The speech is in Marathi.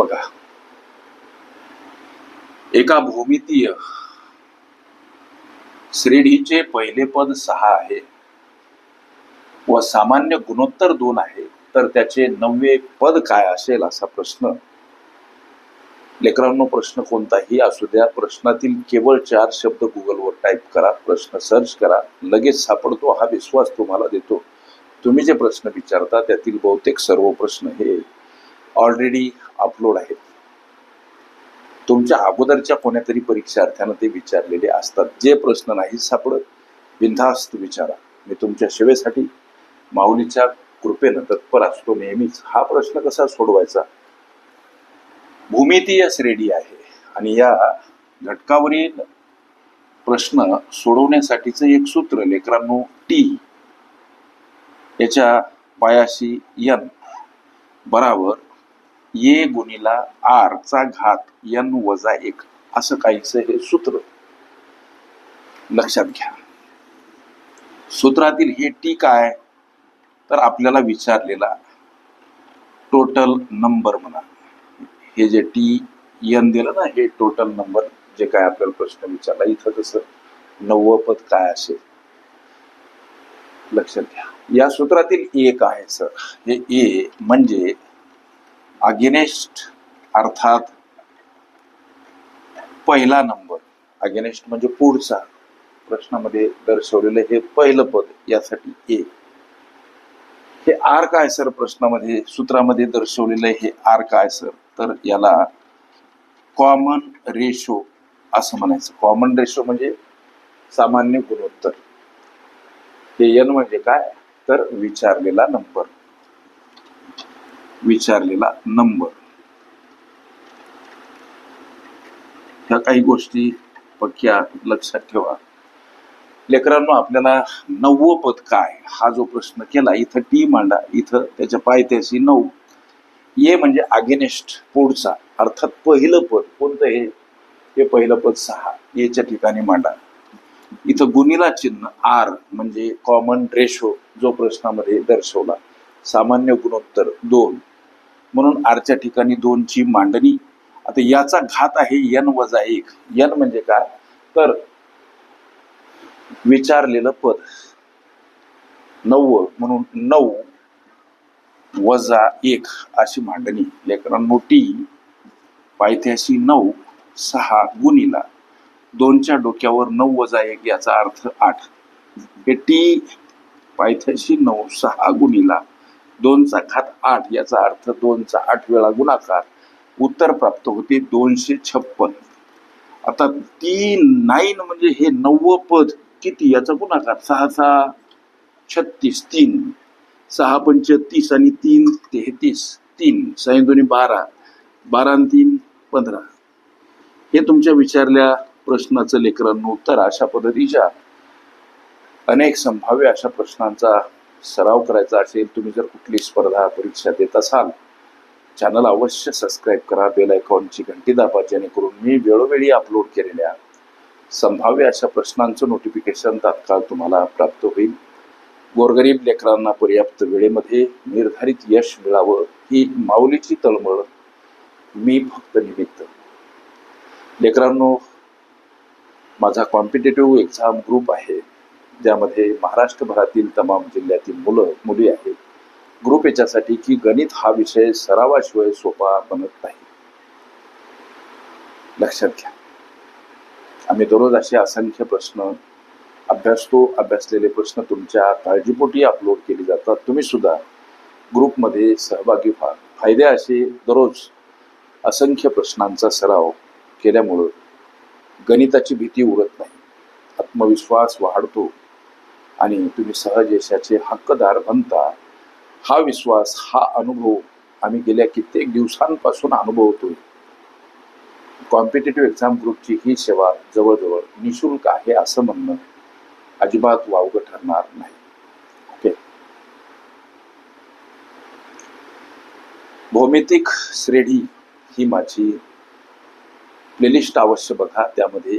बघा. एका भूमितीय श्रेणीचे पहिले पद सहा आहे. व सामान्य गुणोत्तर दोन आहे. तर त्याचे नववे पद काय असेल असा प्रश्न? लेकरांनो प्रश्न कोणताही असू द्या. प्रश्नातील केवळ चार शब्द गुगलवर टाईप करा. प्रश्न सर्च करा. लगेच सापडतो. हा विश्वास तुम्हाला देतो. तुम्ही जे प्रश्न विचारता त्यातील बहुतेक सर्व प्रश्न हे ऑलरेडी अपलोड आहेत. तुमच्या अगोदरच्या कोण्यातरी परीक्षार्थ्यानं ते विचारलेले असतात. जे प्रश्न नाही सापडत बिनधास्त विचारा. मी तुमच्या सेवेसाठी माऊलीच्या कृपेनं तत्पर असतो नेहमीच. हा प्रश्न कसा सोडवायचा? भूमितीय श्रेणी आहे आणि या घटकावरील प्रश्न सोडवण्यासाठीचं एक सूत्र लेकरांनो टी. याच्या पायाशी यन बराबर. ये गुणिला आर चा घात यन वजा एक असं काहीच हे सूत्र. लक्षात घ्या. सूत्रातील हे टी काय? तर आपल्याला विचारलेला टोटल नंबर म्हणा. हे जे टी यन दिलं ना हे टोटल नंबर जे काय आपल्याला प्रश्न विचारला इथं कसं नववं पद काय असेल? लक्षात घ्या. या सूत्रातील एक आहे सर? हे ए म्हणजे अगेनेस्ट अर्थात पहिला नंबर. अगेनेस्ट म्हणजे पुढचा प्रश्नामध्ये दर्शवलेलं हे पहिलं पद यासाठी ए. हे आर काय सर? प्रश्नामध्ये सूत्रामध्ये दर्शवलेलं हे आर काय सर? तर याला कॉमन रेशो असं म्हणायचं. कॉमन रेशो म्हणजे सामान्य गुणोत्तर. हे एन म्हणजे काय? तर विचारलेला नंबर. विचारलेला नंबर. ह्या काही गोष्टी पक्क्या लक्षात ठेवा. लेकरांनो आपल्याला नववं पद काय? हा जो प्रश्न केला इथं टी मांडा. इथं त्याच्या पायथ्याशी नऊ. ये म्हणजे अगेनेस्ट पुढचा. अर्थात पहिलं पद. कोणतं हे? हे पहिलं पद सहा. येच्या ठिकाणी मांडा. इथं गुणीला चिन्ह आर म्हणजे कॉमन रेशो जो प्रश्नामध्ये दर्शवला. सामान्य गुणोत्तर दोन. म्हणून आरच्या ठिकाणी दोनची मांडणी. आता याचा घात आहे यन वजा एक. यन म्हणजे काय? तर विचारलेलं पद. नव्वद म्हणून नऊ वजा एक अशी मांडणी. लेकरांनो नोटी पायथ्याशी नऊ सहा गुणीला. दोनच्या डोक्यावर नऊ वजा एक याचा अर्थ आठ. हे टी पायथ्याशी नऊ सहा गुणीला. दोनचा घात आठ याचा अर्थ दोनचा आठ वेळा गुणाकार. उत्तर प्राप्त होते दोनशे छप्पन. आता तीन नाईन म्हणजे हे नव्वद पद किती याचा गुणाकार? सहा सहा छत्तीस तीन. सहा पंच तीस आणि तीन तेहतीस तीन. सहा दोन्ही बारा. बारा आणि तीन पंधरा. हे तुमच्या विचारल्या प्रश्नाचं लेकरांनो उत्तर अशा पद्धतीच्या. अनेक संभाव्य अशा प्रश्नांचा सराव करायचा असेल तुम्ही जर कुठली स्पर्धा परीक्षा देत असाल चॅनल अवश्य सबस्क्राईब करा बेल आयकॉनची घंटी दाबा जेणेकरून मी वेळोवेळी अपलोड केलेल्या संभाव्य अशा प्रश्नांचं नोटिफिकेशन तात्काळ तुम्हाला प्राप्त होईल. गोरगरीब लेकरांना पर्याप्त वेळेमध्ये निर्धारित यश मिळावं ही माऊलीची तळमळ मी फक्त निमित्त. लेकरांनो माझा कॉम्पिटेटिव्ह एक्झाम ग्रुप आहे. ज्यामध्ये महाराष्ट्रभरातील तमाम जिल्ह्यातील मुलं मुली आहेत. ग्रुप याच्यासाठी की गणित हा विषय सरावाशिवाय सोपा बनत नाही. लक्षात घ्या. आम्ही दररोज असे असंख्य प्रश्न अभ्यासतो अभ्यासलेले प्रश्न तुमच्या काळजीपोटी अपलोड केले जातात. तुम्ही सुद्धा ग्रुपमध्ये सहभागी व्हा. फायदे असे दररोज असंख्य प्रश्नांचा सराव केल्यामुळं गणिताची भीती उरत नाही. आत्मविश्वास वाढतो. आणि तुम्ही सहज यशाचे हक्कदार बनता. हा विश्वास हा अनुभव आम्ही गेल्या कित्येक दिवसांपासून अनुभवतोय. कॉम्पिटेटिव्ह एक्झाम ग्रुपची ही सेवा जवळजवळ निशुल्क आहे असं म्हणणं अजिबात वावगं ठरणार नाही. ओके भौमितिक श्रेणी ही माझी प्लेलिस्ट अवश्य बघा. त्यामध्ये